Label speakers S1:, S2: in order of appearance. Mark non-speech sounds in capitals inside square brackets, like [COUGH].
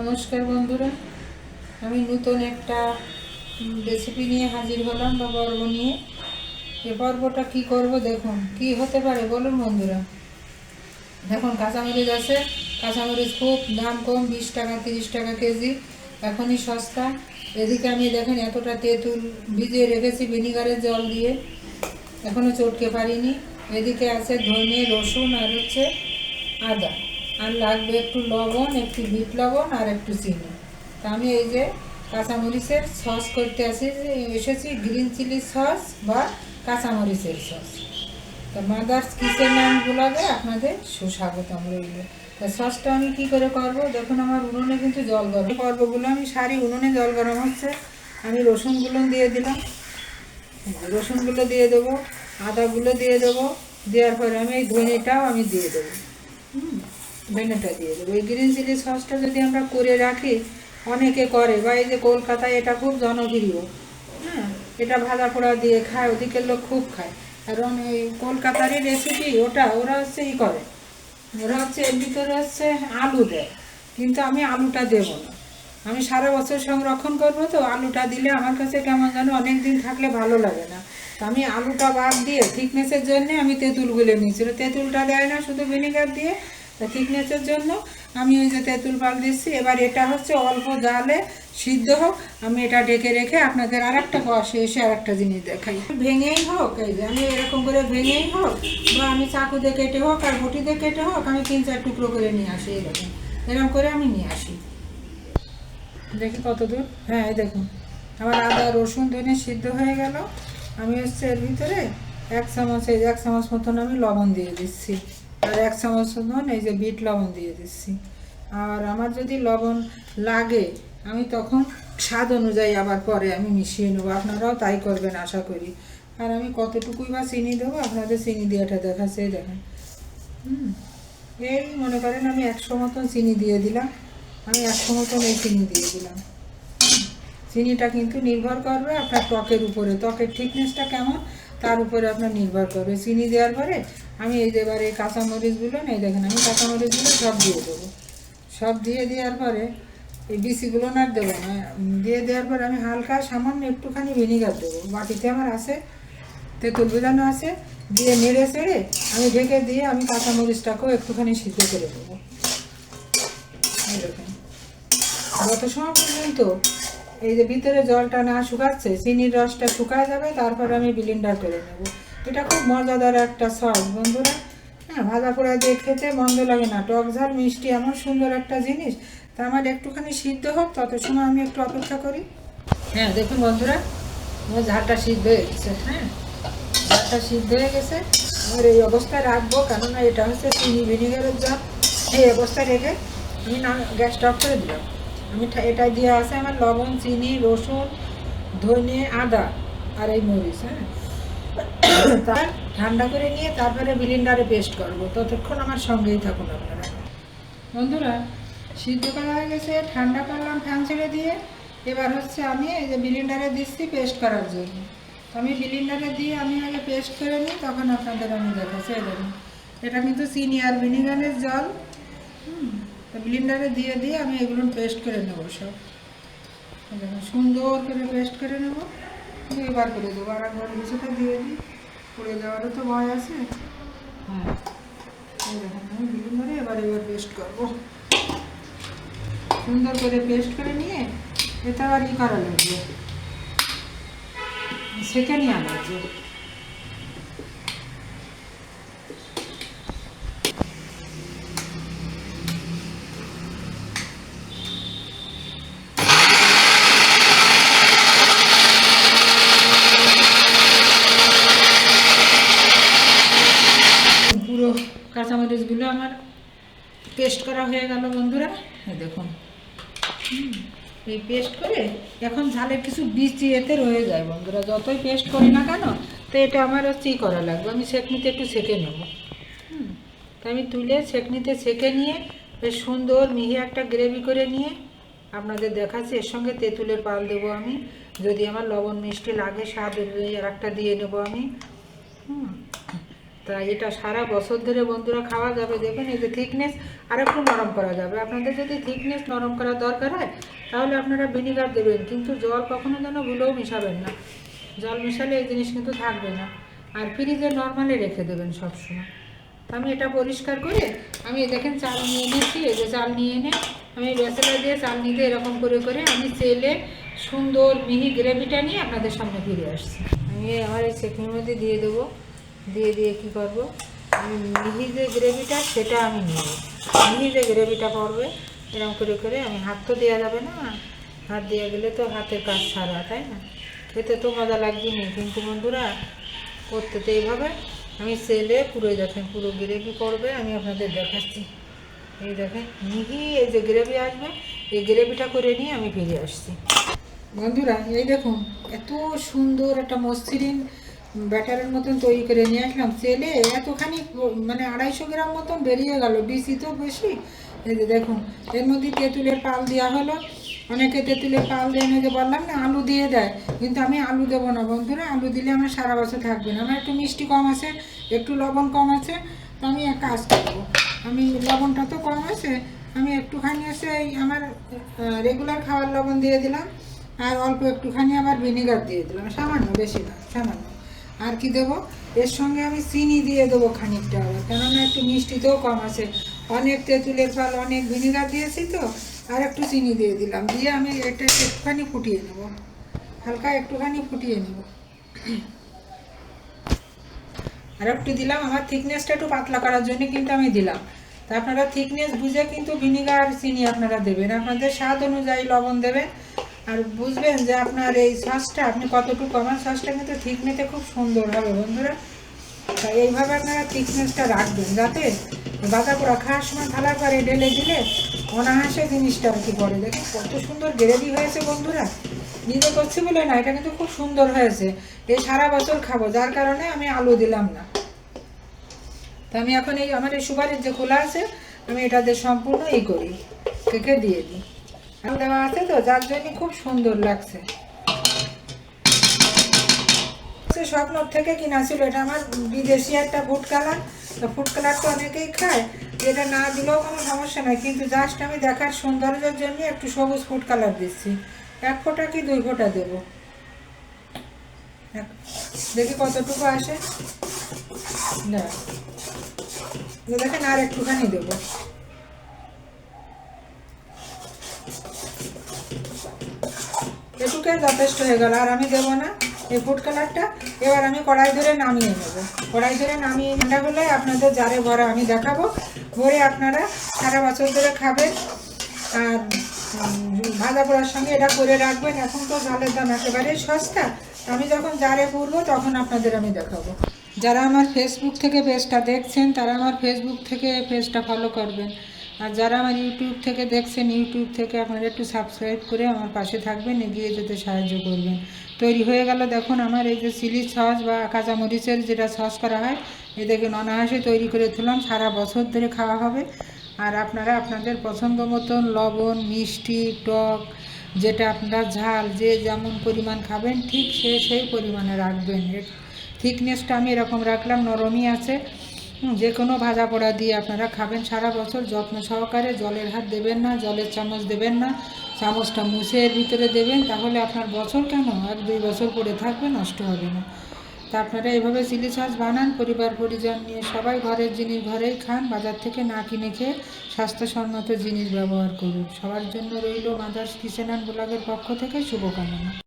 S1: নমস্কার বন্ধুরা। আমি নতুন একটা রেসিপি নিয়ে হাজির হলাম বা পর্ব নিয়ে। এ পর্বটা কী করব দেখুন, কি হতে পারে বলুন বন্ধুরা। দেখুন, কাঁচামরিচ আছে। কাঁচামরিচ খুব দাম কম, বিশ টাকা, তিরিশ টাকা কেজি। এখনই সস্তা। এদিকে আমি দেখেন এতটা তেঁতুল ভিজিয়ে রেখেছি ভিনিগারের জল দিয়ে। এখনও চটকে পারিনি। এদিকে আছে ধনে, রসুন আর হচ্ছে আদা। আর লাগবে একটু লবণ, একটু বিট লবণ আর একটু চিনি। তা আমি এই যে কাঁচামরিচের সস করতে আসি, এসেছি গ্রিন চিলি সস বা কাঁচামরিচের সস। তা মাদার্স কিচেন নাম ব্লগে আপনাদের সুস্বাগতম রইল। তা সসটা আমি কী করে করব? দেখুন আমার উনুনে কিন্তু জল গরম পর্বগুলো, আমি সারি উনুনে জল গরম হচ্ছে। আমি রসুনগুলো দিয়ে দিলাম। রসুনগুলো দিয়ে দেবো, আদাগুলো দিয়ে দেবো। দেওয়ার পরে আমি এই ধনেটাও আমি দিয়ে দেবো। হুম। ধনেটা দিয়ে দেবো। এই গ্রিন চিলি সসটা যদি আমরা করে রাখি, অনেকে করে, বা এই যে কলকাতায় এটা খুব জনপ্রিয় হ্যাঁ এটা ভাজা পোড়া দিয়ে খায়, ওদিকের লোক খুব খায়। কারণ এই কলকাতারই রেসিপি ওটা, ওরা হচ্ছে ই করে। ওরা হচ্ছে, এর ভিতরে হচ্ছে আলু দেয়। কিন্তু আমি আলুটা দেবো না। আমি সারা বছর সংরক্ষণ করব তো, আলুটা দিলে আমার কাছে কেমন যেন অনেক দিন থাকলে ভালো লাগে না। তো আমি আলুটা বাদ দিয়ে থিকনেসের জন্য আমি তেঁতুলগুলো নিয়েছিল তেঁতুলটা দেয় না, শুধু ভিনিগার দিয়ে তা থিকনেসের জন্য আমি ওই যে তেঁতুল পাল দিচ্ছি এবার এটা হচ্ছে অল্প জালে সিদ্ধ হোক। আমি এটা ডেকে রেখে আপনাদের আর একটা পাশে এসে আর একটা জিনিস দেখাই। ভেঙেই হোক এই যে আমি এরকম করে ভেঙেই হোক বা আমি চাকু দিয়ে কেটে হোক আর বটি দিয়ে কেটে হোক আমি তিন চার টুকরো করে নিয়ে আসি এরকম। এরকম করে আমি নিয়ে আসি। দেখি কত দূর। হ্যাঁ এই দেখুন। আমার আদা রসুন ধনে সিদ্ধ হয়ে গেল। আমি হচ্ছে এর ভিতরে এক চামচ এই যে এক চামচ মতন আমি লবণ দিয়ে দিচ্ছি। আর এক চামচ মতন এই যে বিট লবণ দিয়ে দিচ্ছি। আর আমার যদি লবণ লাগে, আমি তখন স্বাদ অনুযায়ী আবার পরে আমি মিশিয়ে নেব। আপনারাও তাই করবেন আশা করি। আর আমি কতটুকুই বা চিনি দেবো, আপনাদের চিনি দেওয়াটা দেখাচ্ছে, দেখেন। হুম, এই মনে করেন আমি একশো মতন চিনি দিয়ে দিলাম। আমি একশো মতন এই চিনি দিয়ে দিলাম। চিনিটা কিন্তু নির্ভর করবে আপনার ত্বকের উপরে। ত্বকের থিকনেসটা কেমন? তার উপরে আপনার নির্ভর করবে। চিনি দেওয়ার পরে আমি এই যে এই কাঁচামরিচগুলো নেই দেখেন আমি কাঁচামরিচগুলো সব দিয়ে দেবো। সব দিয়ে দেওয়ার পরে এই বিচিগুলো না দেবো না। দিয়ে দেওয়ার পরে আমি হালকা সামান্য একটুখানি ভিনিগার দেবো। বাটিতে আমার আছে, তেঁতুল বিলানো আছে, দিয়ে নেড়ে চেড়ে আমি ঢেকে দিয়ে আমি কাঁচামরিচটাকেও একটুখানি সিদ্ধ করে দেবো। যত সময় পর্যন্ত এই যে ভিতরে জলটা না শুকাচ্ছে, চিনির রসটা শুকায় যাবে, তারপরে আমি বিলিন্ডার করে নেব। এটা খুব মজাদার একটা সস বন্ধুরা। হ্যাঁ ভাজা পোড়া দিয়ে খেতে মন্দ লাগে না। টক ঝাল মিষ্টি, এমন সুন্দর একটা জিনিস। তা আমার একটুখানি সিদ্ধ হোক তত সময় আমি একটু অপেক্ষা করি। হ্যাঁ দেখুন বন্ধুরা, আমার ঝালটা সিদ্ধ হয়ে গেছে হ্যাঁ। ঝালটা সিদ্ধ হয়ে গেছে। আমার এই অবস্থায় রাখব, কেননা এটা হচ্ছে চিনি ভিনিগারের জল এই অবস্থায় রেখে আমি না গ্যাসটা অফ করে দিলাম। আমি এটা দিয়ে আছে আমার লবণ, চিনি, রসুন ধনে আদা আর এই মরিচ হ্যাঁ। [COUGHS] ঠান্ডা করে নিয়ে তারপরে বিলিন্ডারে পেস্ট করব। ততক্ষণ আমার সঙ্গেই থাকুন আপনারা। বন্ধুরা, সিদ্ধ করা হয়ে গেছে, ঠান্ডা করলাম ফ্যান ছেড়ে দিয়ে। এবার হচ্ছে আমি এই যে বিলিন্ডারে দিচ্ছি পেস্ট করার জন্য। তো আমি বিলিন্ডারে দিয়ে আমি আগে পেস্ট করে নিই, তখন আপনাদের আমি দেখাচ্ছি। দেখুন, এটা কিন্তু চিনি ভিনিগারের জল। হুম ব্লিন্ডারে দিয়ে দিয়ে আমি এগুলো পেস্ট করে নেব সব। সুন্দর করে পেস্ট করে নেব। এবার করে দেবো। আর একবার কিছুটা দিয়ে দিই। পড়ে যাওয়ারও তো ভয় আছে। হ্যাঁ। আমি ব্লিন্ডারে এবার এবার পেস্ট করব। সুন্দর করে পেস্ট করে নিয়ে এটা আবার ই করা লাগবে। সেকে নিয়ে লাগবে পুরো কাঁচামরিচগুলো আমার পেস্ট করা হয়ে গেল বন্ধুরা। দেখুন। এই পেস্ট করে এখন ঝালের কিছু বীজ এতে রয়ে যায় বন্ধুরা। যতই পেস্ট করি না কেন, তো এটা আমার হচ্ছে ই করা লাগবে। আমি সেকনিতে একটু সেকে নেব। তো আমি তুলে সেকনিতে সেকে নিয়ে, বেশ সুন্দর মিহি একটা গ্রেভি করে নিয়ে আপনাদের দেখাচ্ছি। এর সঙ্গে তেঁতুলের পাল দেবো আমি। যদি আমার লবণ মিষ্টি লাগে, স্বাদ আর একটা দিয়ে নেব আমি। হুম তা এটা সারা বছর ধরে বন্ধুরা খাওয়া যাবে দেখবেন এই যে থিকনেস আর একটু নরম করা যাবে। আপনাদের যদি থিকনেস নরম করার দরকার হয়, তাহলে আপনারা ভিনিগার দেবেন, কিন্তু জল কখনো যেন ভুলেও মিশাবেন না। জল মিশালে এই জিনিস কিন্তু থাকবে না। আর ফ্রিজে নর্মালি রেখে দেবেন সবসময়। তো আমি এটা পরিষ্কার করে আমি দেখেন চাল নিয়ে নিচ্ছি এই যে চাল নিয়ে এনে আমি বেসেলা দিয়ে চাল নিতে এরকম করে করে আমি চেলে সুন্দর মিহি গ্রেভিটা নিয়ে আপনাদের সামনে ফিরে আসছি। আমি আমার এই চেকনির মধ্যে দিয়ে দেবো। দিয়ে দিয়ে কি করব? আমি মিহি যে গ্রেভিটা সেটা আমি নেব। মিহি যে গ্রেভিটা পড়বে এরকম করে করে আমি হাত তো দেওয়া যাবে না। হাত দেওয়া গেলে তো হাতের কাজ ছাড়া তাই না? খেতে তো মজা লাগবে না। কিন্তু বন্ধুরা, করতে তো এইভাবে আমি সেলে পুরো দেখেন, পুরো গ্রেভি করবে আমি আপনাদের দেখাচ্ছি। এই দেখেন, মিহি এই যে গ্রেভি আসবে, এই গ্রেভিটা করে নিয়ে আমি ফিরে আসছি। বন্ধুরা, এই দেখুন, এত সুন্দর একটা মসৃণ ব্যাটারের মতন তৈরি করে নিয়ে আসলাম। সেলে এতখানি মানে আড়াইশো গ্রাম মতন বেরিয়ে গেল। বেশি তো বেশি। এই যে দেখুন, এর মধ্যে তেঁতুলের পাল দেওয়া হলো। অনেকে তেঁতুলের পাল দেয় না যে বললাম না, আলু দিয়ে দেয়। কিন্তু আমি আলু দেবো না, বন্ধুরা। আলু দিলে আমার সারা বছর থাকবে না। আমার একটু মিষ্টি কম আছে, একটু লবণ কম আছে। তো আমি এক কাজ করব। আমি লবণটা তো কম আছে। আমি একটুখানি আছে এই আমার রেগুলার খাওয়ার লবণ দিয়ে দিলাম। আর অল্প একটুখানি আবার ভিনেগার দিয়ে দিলাম। সামান্য, বেশি না, সামান্য। আর কি দেবো? এর সঙ্গে আমি চিনি দিয়ে দেবো খানিকটা আবার, কেননা একটু মিষ্টিতেও কম আছে। অনেক তেঁতুলের ফল, অনেক ভিনেগার দিয়েছি তো, আর একটু চিনি দিয়ে দিলাম। দিয়ে আমি এটা একটুখানি ফুটিয়ে নেব। হালকা একটুখানি ফুটিয়ে নেব। আর একটু দিলাম, আমার থিকনেসটা একটু পাতলা করার জন্য কিন্তু আমি দিলাম। তা আপনারা থিকনেস বুঝে কিন্তু ভিনিগার, চিনি আপনারা দেবেন। আপনাদের স্বাদ অনুযায়ী লবণ দেবেন। আর বুঝবেন যে আপনার এই সসটা আপনি কতটুকু, আমার সসটা কিন্তু থিকনেসে খুব সুন্দর হবে বন্ধুরা। তা এইভাবে আপনারা থিকনেসটা রাখবেন যাতে বাতা পোড়া খাওয়ার সময় থালার পরে ঢেলে দিলে অনাহাসে জিনিসটা আর কি পড়ে। দেখুন কত সুন্দর গ্রেভি হয়েছে বন্ধুরা। নিজে করছি বলে না, এটা কিন্তু খুব সুন্দর হয়েছে। এই সারা বছর খাব, যার কারণে আমি আলু দিলাম না। তা আমি এখন এই, আমার এই সুপারির যে খোলা আছে, আমি এটাতে সম্পূর্ণ এই করি, কেকে দিয়ে দিই। দেওয়া আছে তো, যার জন্য খুব সুন্দর লাগছে। সে স্বপ্ন থেকে কিনা ছিল, এটা আমার বিদেশি একটা ফুড কালার তো ফুড কালার তো অনেকেই খায়, এটা না দিলেও কোনো সমস্যা নাই, কিন্তু জাস্ট আমি দেখার সৌন্দর্যের জন্য একটু সবুজ ফুড কালার দিচ্ছি। এক ফোঁটা কি দুই ফোঁটা দেবো? দেখি কতটুকু আসে। না দেখেন আর একটুখানি দেবো। এটুকুই যথেষ্ট হয়ে গেল। আর আমি দেবো না। এই ফুড কালারটা এবার আমি কড়াই ধরে নামিয়ে নেব। কড়াই ধরে নামিয়ে ঠান্ডা হলে আপনাদের জারে ভরা আমি দেখাবো। ভরে আপনারা সারা বছর ধরে খাবেন। আর ভাজা পোড়ার সঙ্গে এটা করে রাখবেন। এখন তো জালের দাম একেবারেই সস্তা। আমি যখন জারে পুরবো তখন আপনাদের আমি দেখাবো। যারা আমার ফেসবুক থেকে পেজটা দেখছেন, তারা আমার ফেসবুক থেকে পেজটা ফলো করবেন। আর যারা আমার ইউটিউব থেকে দেখছেন, ইউটিউব থেকে আপনারা একটু সাবস্ক্রাইব করে আমার পাশে থাকবেন, এগিয়ে যেতে সাহায্য করবেন। তৈরি হয়ে গেল দেখুন আমার এই যে চিলি সস বা কাঁচামরিচের যেটা সস করা হয়, এ অনায়াসে তৈরি করে তুললাম, সারা বছর ধরে খাওয়া হবে। আর আপনারা আপনাদের পছন্দ মতন লবণ, মিষ্টি, টক, যেটা আপনারা ঝাল, যে যেমন পরিমাণ খাবেন, ঠিক সে সেই পরিমাণে রাখবেন। থিকনেসটা আমি এরকম রাখলাম, নরমই আছে। যে কোনো ভাজা পোড়া দিয়ে আপনারা খাবেন। সারা বছর যত্ন সহকারে জলের হাত দেবেন না, জলের চামচ দেবেন না, চামচটা মুছে এর ভিতরে দেবেন, তাহলে আপনার বছর কেন? এক, দুই বছর পরে থাকবে, নষ্ট হবে না। তা আপনারা এভাবে চিলি সস বানান, পরিবার, পরিজন নিয়ে সবাই ঘরের জিনিস ঘরেই খান, বাজার থেকে না কিনে খেয়ে স্বাস্থ্যসম্মত জিনিস ব্যবহার করুন। সবার জন্য রইল মাদার্স কিচেন অ্যান্ড ব্লগের পক্ষ থেকে শুভকামনা।